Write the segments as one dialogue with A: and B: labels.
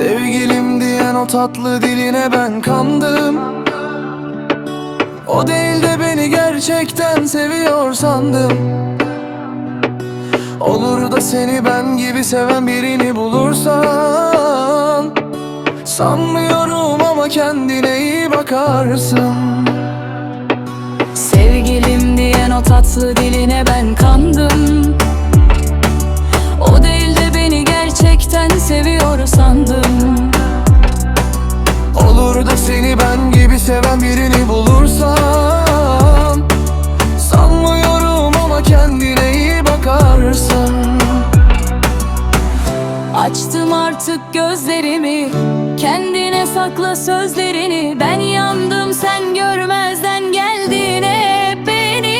A: Sevgilim diyen o tatlı diline ben kandım. O değil de beni gerçekten seviyor sandım. Olur da seni ben gibi seven birini bulursan Sanmıyorum ama kendine iyi bakarsın.
B: Sevgilim diyen o tatlı diline ben kandım artık gözlerimi Kendine sakla sözlerini. Ben yandım sen görmezden geldiğine beni.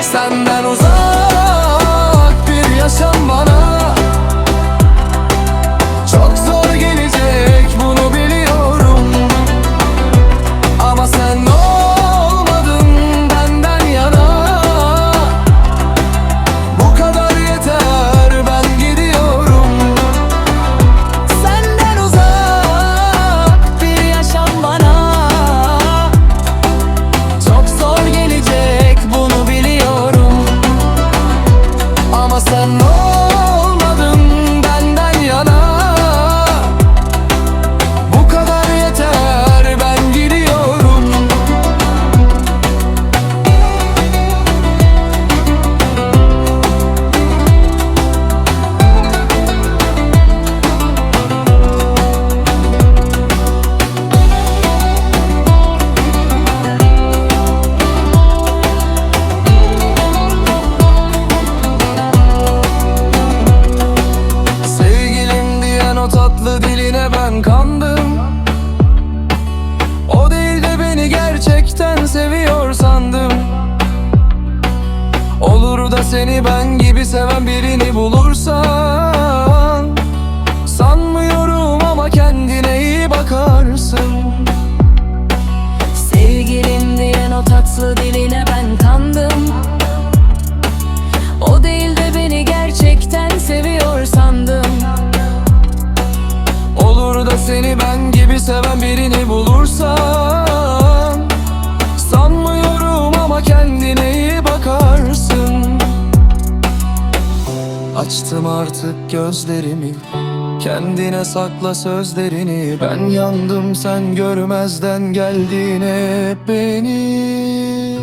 A: Senden uzak seni ben gibi seven birini bulursan Açtım artık gözlerimi. Kendine sakla sözlerini. Ben yandım sen görmezden geldiğine beni.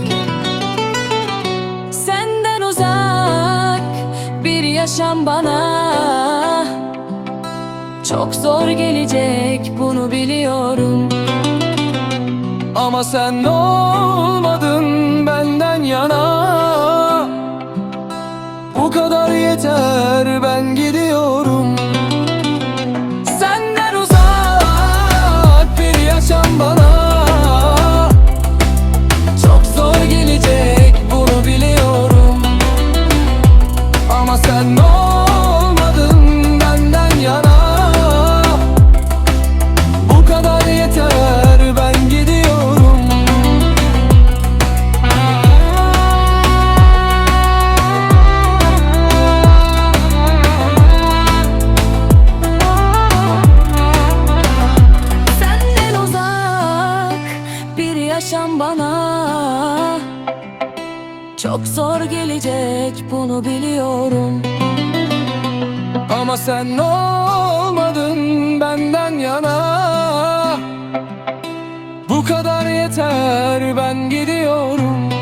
B: Senden uzak bir yaşam bana. Çok zor gelecek bunu biliyorum.
A: Ama sen olmadın
B: yaşam bana. Çok zor gelecek bunu biliyorum.
A: Ama sen olmadın benden yana. Bu kadar yeter ben gidiyorum